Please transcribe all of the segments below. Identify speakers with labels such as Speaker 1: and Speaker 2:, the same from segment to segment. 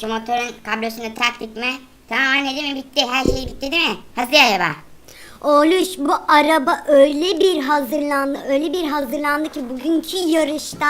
Speaker 1: şu motorun kablosunu taktık mı? Tamam anne değil mi? Bitti. Her şey bitti değil mi? Hazır araba.
Speaker 2: Oğluş bu araba öyle bir hazırlandı, öyle bir hazırlandı ki bugünkü yarışta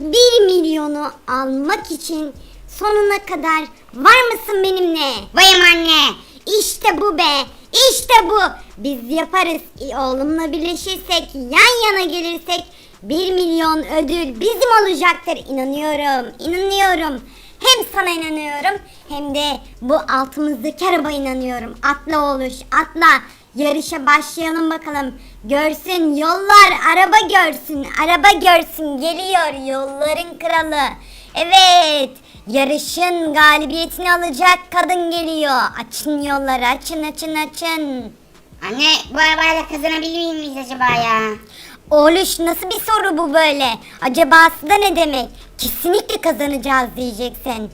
Speaker 2: 1 milyonu almak için sonuna kadar var mısın benimle?
Speaker 1: Vayım anne.
Speaker 2: İşte bu be, işte bu. Biz yaparız. E, Oğlumla birleşirsek, yan yana gelirsek 1 milyon ödül bizim olacaktır. İnanıyorum, inanıyorum. Hem sana inanıyorum hem de bu altımızdaki araba inanıyorum. Atla oluş, atla. Yarışa başlayalım bakalım. Görsün yollar, araba görsün, araba görsün. Geliyor yolların kralı. Evet, yarışın galibiyetini alacak kadın geliyor. Açın yolları, açın, açın, açın.
Speaker 1: Anne bu arabayla kazanabilir miyiz acaba ya?
Speaker 2: Oğluş nasıl bir soru bu böyle? Acabası da ne demek? Kesinlikle kazanacağız diyeceksin.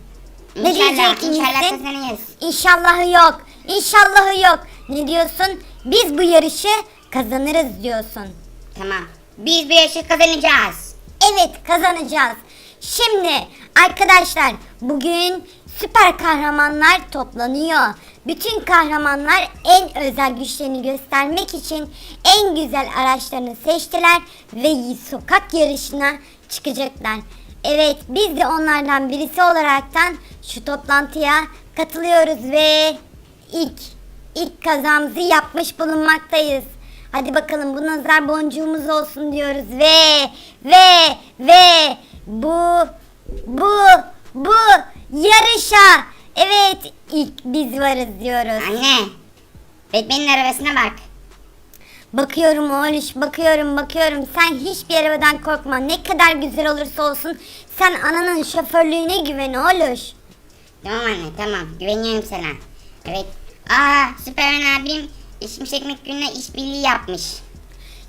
Speaker 2: Ne
Speaker 1: İnşallah,
Speaker 2: diyecek
Speaker 1: inşallah
Speaker 2: misin?
Speaker 1: kazanırız.
Speaker 2: İnşallahı yok. İnşallahı yok. Ne diyorsun? Biz bu yarışı kazanırız diyorsun.
Speaker 1: Tamam. Biz bu yarışı kazanacağız.
Speaker 2: Evet kazanacağız. Şimdi arkadaşlar bugün süper kahramanlar toplanıyor. Bütün kahramanlar en özel güçlerini göstermek için en güzel araçlarını seçtiler ve sokak yarışına çıkacaklar. Evet biz de onlardan birisi olaraktan şu toplantıya katılıyoruz ve ilk ilk kazamızı yapmış bulunmaktayız. Hadi bakalım bu nazar boncuğumuz olsun diyoruz ve ve ve bu bu bu yarışa evet ilk biz varız diyoruz.
Speaker 1: Anne. Batman'in arabasına bak.
Speaker 2: Bakıyorum oğluş bakıyorum bakıyorum sen hiçbir arabadan korkma ne kadar güzel olursa olsun sen ananın şoförlüğüne güven oğluş.
Speaker 1: Tamam anne tamam. Güveniyorum sana. Evet. Aa Süperman abim Şimşek McQueen'le işbirliği yapmış.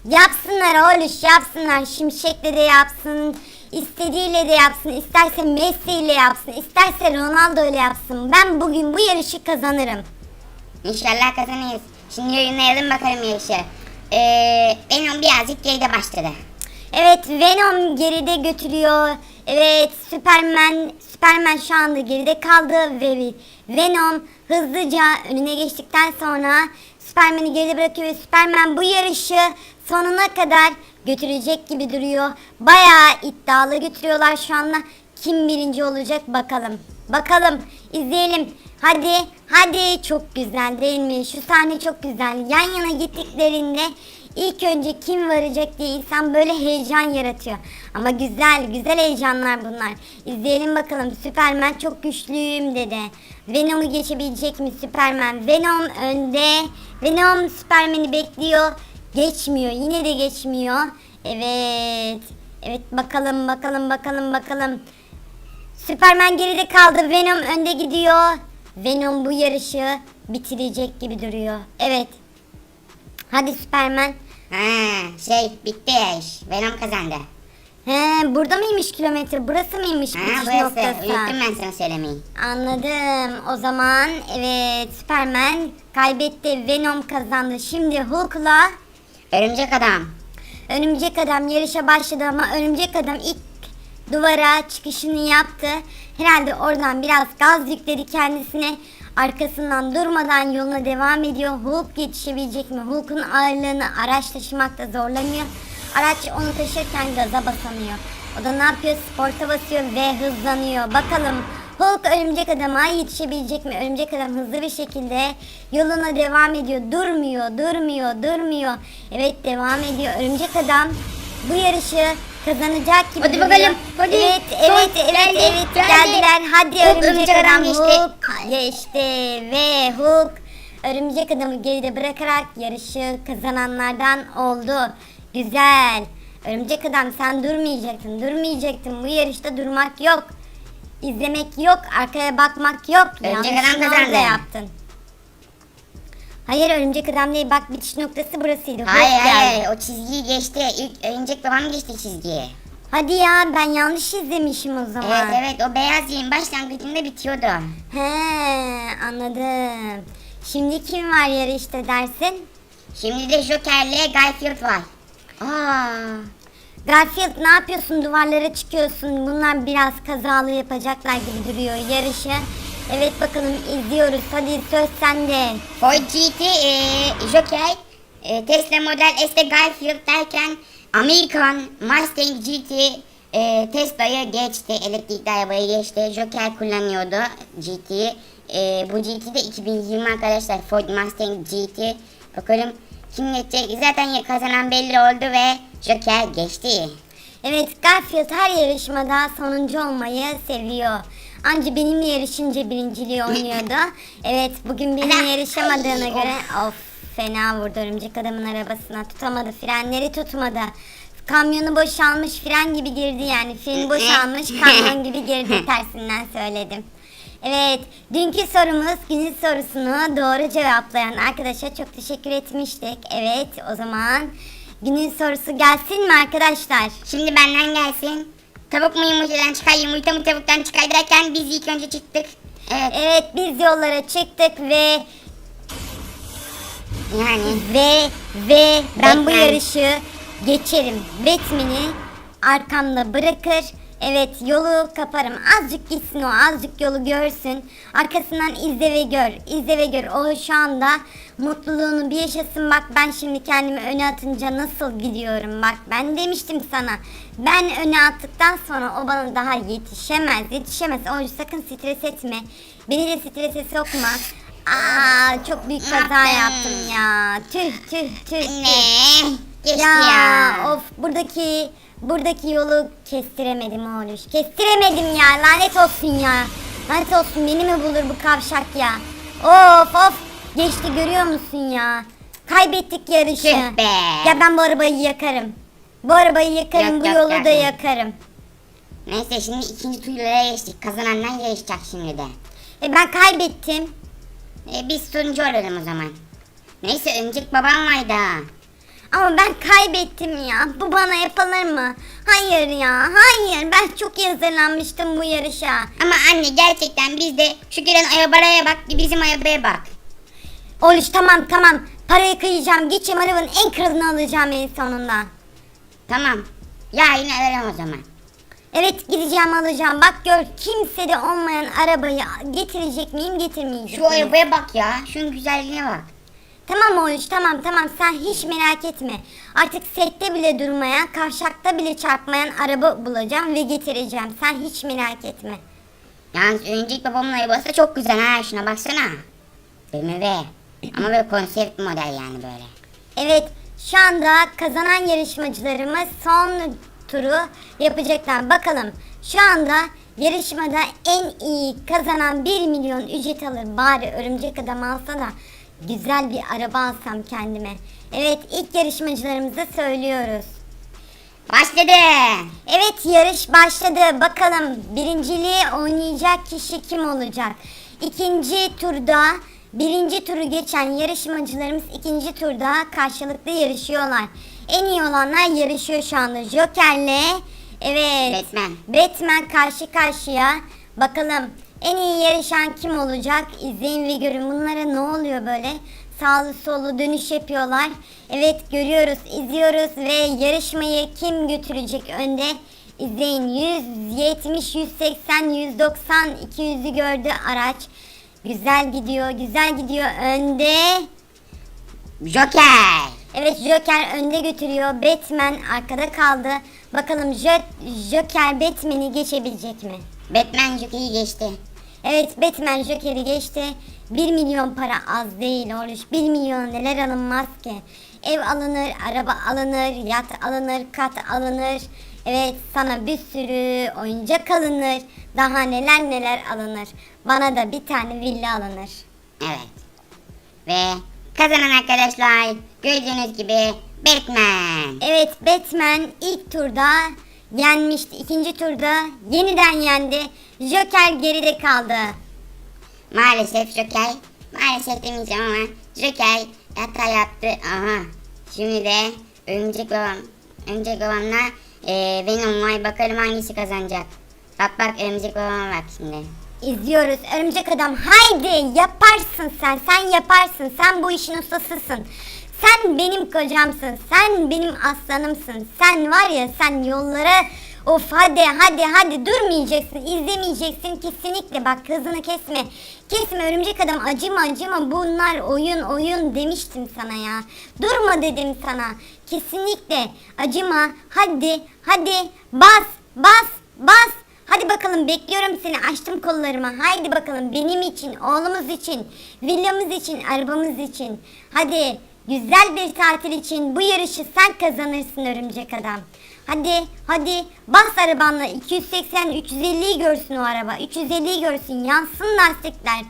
Speaker 2: Yapsınlar oğluş yapsınlar Şimşek'le de yapsın istediğiyle de yapsın isterse Messi ile yapsın isterse Ronaldo ile yapsın ben bugün bu yarışı kazanırım.
Speaker 1: İnşallah kazanırız. Şimdi oynayalım bakalım yarışı. Ee, Venom birazcık geride başladı.
Speaker 2: Evet Venom geride götürüyor. Evet Superman Superman şu anda geride kaldı ve Venom hızlıca önüne geçtikten sonra Superman'i geride bırakıyor ve Superman bu yarışı sonuna kadar götürecek gibi duruyor. Bayağı iddialı götürüyorlar şu anda. Kim birinci olacak bakalım. Bakalım izleyelim. Hadi hadi çok güzel değil mi? Şu sahne çok güzel. Yan yana gittiklerinde ilk önce kim varacak diye insan böyle heyecan yaratıyor. Ama güzel güzel heyecanlar bunlar. İzleyelim bakalım. Süperman çok güçlüyüm dedi. Venom'u geçebilecek mi Süperman? Venom önde. Venom Süperman'i bekliyor. Geçmiyor. Yine de geçmiyor. Evet. Evet bakalım bakalım bakalım bakalım. Süperman geride kaldı. Venom önde gidiyor. Venom bu yarışı bitirecek gibi duruyor. Evet. Hadi Süperman.
Speaker 1: Ha, şey bitti iş. Venom kazandı.
Speaker 2: He, burada mıymış kilometre? Burası mıymış
Speaker 1: Ha,
Speaker 2: bitiş
Speaker 1: burası.
Speaker 2: noktası?
Speaker 1: Unuttum ben sana söylemeyi.
Speaker 2: Anladım. O zaman evet Süperman kaybetti. Venom kazandı. Şimdi Hulk'la
Speaker 1: Örümcek adam.
Speaker 2: Örümcek Adam yarışa başladı ama Örümcek Adam ilk duvara çıkışını yaptı. Herhalde oradan biraz gaz yükledi kendisine. Arkasından durmadan yoluna devam ediyor. Hulk yetişebilecek mi? Hulk'un ağırlığını araç taşımakta zorlanıyor. Araç onu taşırken gaza basamıyor. O da ne yapıyor? Sporta basıyor ve hızlanıyor. Bakalım Hulk örümcek adama yetişebilecek mi? Örümcek adam hızlı bir şekilde yoluna devam ediyor. Durmuyor, durmuyor, durmuyor. Evet devam ediyor. Örümcek adam bu yarışı kazanacak gibi
Speaker 1: Hadi bakalım, hadi.
Speaker 2: Evet,
Speaker 1: Son,
Speaker 2: evet, evet,
Speaker 1: geldi,
Speaker 2: evet
Speaker 1: geldi.
Speaker 2: geldiler. Hadi
Speaker 1: Hulk,
Speaker 2: örümcek,
Speaker 1: örümcek
Speaker 2: adam
Speaker 1: geçti.
Speaker 2: Hulk geçti ve Hulk örümcek adamı geride bırakarak yarışı kazananlardan oldu. Güzel. Örümcek adam sen durmayacaksın, durmayacaksın. Bu yarışta durmak yok. İzlemek yok, arkaya bakmak yok.
Speaker 1: Örümcek adam kazandı.
Speaker 2: yaptın. Hayır örümcek adam değil. Bak bitiş noktası burasıydı.
Speaker 1: Hayır
Speaker 2: geldi.
Speaker 1: hayır o çizgiyi geçti. İlk örümcek babam geçti çizgiyi.
Speaker 2: Hadi ya ben yanlış izlemişim o zaman.
Speaker 1: Evet evet o beyaz yerin başlangıcında bitiyordu.
Speaker 2: He anladım. Şimdi kim var yarışta dersin?
Speaker 1: Şimdi de Joker'le Guy Field var. Aa,
Speaker 2: Garfield ne yapıyorsun? Duvarlara çıkıyorsun. Bunlar biraz kazalı yapacaklar gibi duruyor yarışı. Evet bakalım izliyoruz. Hadi söz sende.
Speaker 1: Ford GT e, Joker e, Tesla Model S'te Garfield derken Amerikan Mustang GT e, Tesla'yı geçti. Elektrikli arabayı geçti. Joker kullanıyordu GT'yi. E, bu GT de 2020 arkadaşlar Ford Mustang GT. Bakalım kim geçecek? Zaten kazanan belli oldu ve Joker geçti.
Speaker 2: Evet Garfield her yarışmada sonuncu olmayı seviyor. Anca benimle yarışınca birinciliği oynuyordu. Evet bugün benimle yarışamadığına göre of fena vurdu örümcek adamın arabasına tutamadı frenleri tutmadı. Kamyonu boşalmış fren gibi girdi yani fren boşalmış kamyon gibi girdi tersinden söyledim. Evet, dünkü sorumuz günün sorusunu doğru cevaplayan arkadaşa çok teşekkür etmiştik. Evet, o zaman günün sorusu gelsin mi arkadaşlar?
Speaker 1: Şimdi benden gelsin. Tavuk mu yumurtadan çıkar, yumurta mı tavuktan çıkar derken biz ilk önce çıktık. Evet
Speaker 2: Evet, biz yollara çıktık ve
Speaker 1: yani.
Speaker 2: ve ve ben bu
Speaker 1: Batman.
Speaker 2: yarışı geçerim. Batman'i arkamda bırakır. Evet yolu kaparım. Azıcık gitsin o azıcık yolu görsün. Arkasından izle ve gör. izle ve gör. O şu anda mutluluğunu bir yaşasın. Bak ben şimdi kendimi öne atınca nasıl gidiyorum. Bak ben demiştim sana. Ben öne attıktan sonra o bana daha yetişemez. Yetişemez. O sakın stres etme. Beni de strese sokma. Aa çok büyük kaza
Speaker 1: Yaptım.
Speaker 2: ya. Tüh tüh tüh. tüh.
Speaker 1: Ne? Geçti
Speaker 2: ya. of buradaki buradaki yolu kestiremedim oğluş. Kestiremedim ya lanet olsun ya. Lanet olsun beni mi bulur bu kavşak ya. Of of geçti görüyor musun ya. Kaybettik yarışı.
Speaker 1: Tüh be.
Speaker 2: Ya ben bu arabayı yakarım. Bu arabayı yakarım
Speaker 1: Yak,
Speaker 2: bu
Speaker 1: yak,
Speaker 2: yolu da yakarım.
Speaker 1: Neyse şimdi ikinci turlara geçtik. Kazananlar yarışacak şimdi de.
Speaker 2: E ben kaybettim.
Speaker 1: E, biz sonucu olalım o zaman. Neyse önceki babam vardı ha.
Speaker 2: Ama ben kaybettim ya. Bu bana yapılır mı? Hayır ya. Hayır. Ben çok iyi hazırlanmıştım bu yarışa.
Speaker 1: Ama anne gerçekten biz de şu gelen arabaya bak bizim arabaya bak.
Speaker 2: Oluş tamam tamam. Parayı kıyacağım. Gideceğim arabanın en kralını alacağım en sonunda.
Speaker 1: Tamam. Yarın ararım o zaman.
Speaker 2: Evet gideceğim alacağım. Bak gör kimsede olmayan arabayı getirecek miyim getirmeyecek
Speaker 1: Şu
Speaker 2: miyim?
Speaker 1: arabaya bak ya. Şunun güzelliğine bak.
Speaker 2: Tamam Oluş tamam tamam sen hiç merak etme. Artık sette bile durmayan, kavşakta bile çarpmayan araba bulacağım ve getireceğim. Sen hiç merak etme.
Speaker 1: Yalnız önceki babamın arabası da çok güzel ha. Şuna baksana. BMW. Ama böyle konsept model yani böyle.
Speaker 2: Evet, şu anda kazanan yarışmacılarımız son turu yapacaklar. Bakalım şu anda yarışmada en iyi kazanan 1 milyon ücret alır. Bari örümcek adam alsa da güzel bir araba alsam kendime. Evet, ilk yarışmacılarımıza söylüyoruz.
Speaker 1: Başladı.
Speaker 2: Evet yarış başladı. Bakalım birinciliği oynayacak kişi kim olacak? İkinci turda birinci turu geçen yarışmacılarımız ikinci turda karşılıklı yarışıyorlar. En iyi olanlar yarışıyor şu anda. Joker'le evet
Speaker 1: Batman.
Speaker 2: Batman karşı karşıya. Bakalım en iyi yarışan kim olacak? İzleyin ve görün. Bunlara ne oluyor böyle? Sağlı sollu dönüş yapıyorlar. Evet görüyoruz, izliyoruz ve yarışmayı kim götürecek önde? İzleyin 170, 180, 190, 200'ü gördü araç. Güzel gidiyor, güzel gidiyor önde.
Speaker 1: Joker.
Speaker 2: Evet Joker önde götürüyor. Batman arkada kaldı. Bakalım Jo- Joker Batman'i geçebilecek mi?
Speaker 1: Batman Joker'i geçti.
Speaker 2: Evet Batman Joker'i geçti. 1 milyon para az değil oğluş. 1 milyon neler alınmaz ki. Ev alınır, araba alınır, yat alınır, kat alınır. Evet sana bir sürü oyuncak alınır. Daha neler neler alınır. Bana da bir tane villa alınır.
Speaker 1: Evet. Ve kazanan arkadaşlar gördüğünüz gibi Batman.
Speaker 2: Evet Batman ilk turda yenmişti. İkinci turda yeniden yendi. Joker geride kaldı.
Speaker 1: Maalesef Joker. Maalesef demeyeceğim ama Joker hata yaptı. Aha. Şimdi de Örümcek Babam. Örümcek Babam'la e, Venom var. Bakalım hangisi kazanacak. Bak bak Örümcek Babam'a bak şimdi.
Speaker 2: İzliyoruz. Örümcek adam haydi yaparsın sen. Sen yaparsın. Sen bu işin ustasısın. Sen benim kocamsın. Sen benim aslanımsın. Sen var ya sen yollara of hadi hadi hadi durmayacaksın. izlemeyeceksin kesinlikle. Bak hızını kesme. Kesme örümcek adam acıma acıma. Bunlar oyun oyun demiştim sana ya. Durma dedim sana. Kesinlikle acıma. Hadi hadi bas bas bas. Hadi bakalım bekliyorum seni açtım kollarımı. Haydi bakalım benim için, oğlumuz için, villamız için, arabamız için. Hadi güzel bir tatil için bu yarışı sen kazanırsın örümcek adam. Hadi hadi bas arabanla 280 350'yi görsün o araba. 350'yi görsün yansın lastikler.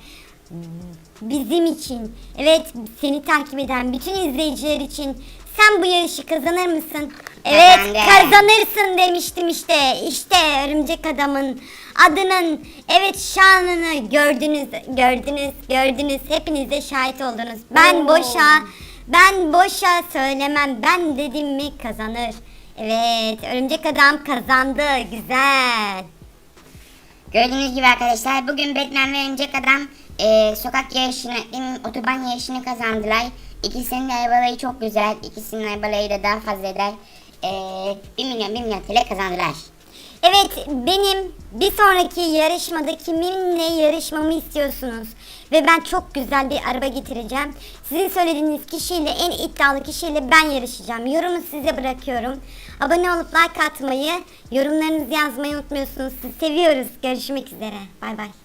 Speaker 2: Bizim için, evet seni takip eden bütün izleyiciler için sen bu yarışı kazanır mısın? Evet
Speaker 1: Kazandım.
Speaker 2: kazanırsın demiştim işte. İşte örümcek adamın adının evet şanını gördünüz, gördünüz, gördünüz. Hepiniz de şahit oldunuz. Ben
Speaker 1: Oo.
Speaker 2: boşa, ben boşa söylemem. Ben dedim mi kazanır. Evet örümcek adam kazandı. Güzel.
Speaker 1: Gördüğünüz gibi arkadaşlar bugün Batman ve Örümcek Adam e, sokak yarışını, otoban yarışını kazandılar. İkisinin arabaları çok güzel. İkisinin arabaları da daha fazla eder. E, 1 milyon 1 milyon TL kazandılar.
Speaker 2: Evet benim bir sonraki yarışmada kiminle yarışmamı istiyorsunuz? Ve ben çok güzel bir araba getireceğim. Sizin söylediğiniz kişiyle en iddialı kişiyle ben yarışacağım. Yorumu size bırakıyorum. Abone olup like atmayı, yorumlarınızı yazmayı unutmuyorsunuz. Sizi seviyoruz. Görüşmek üzere. Bay bay.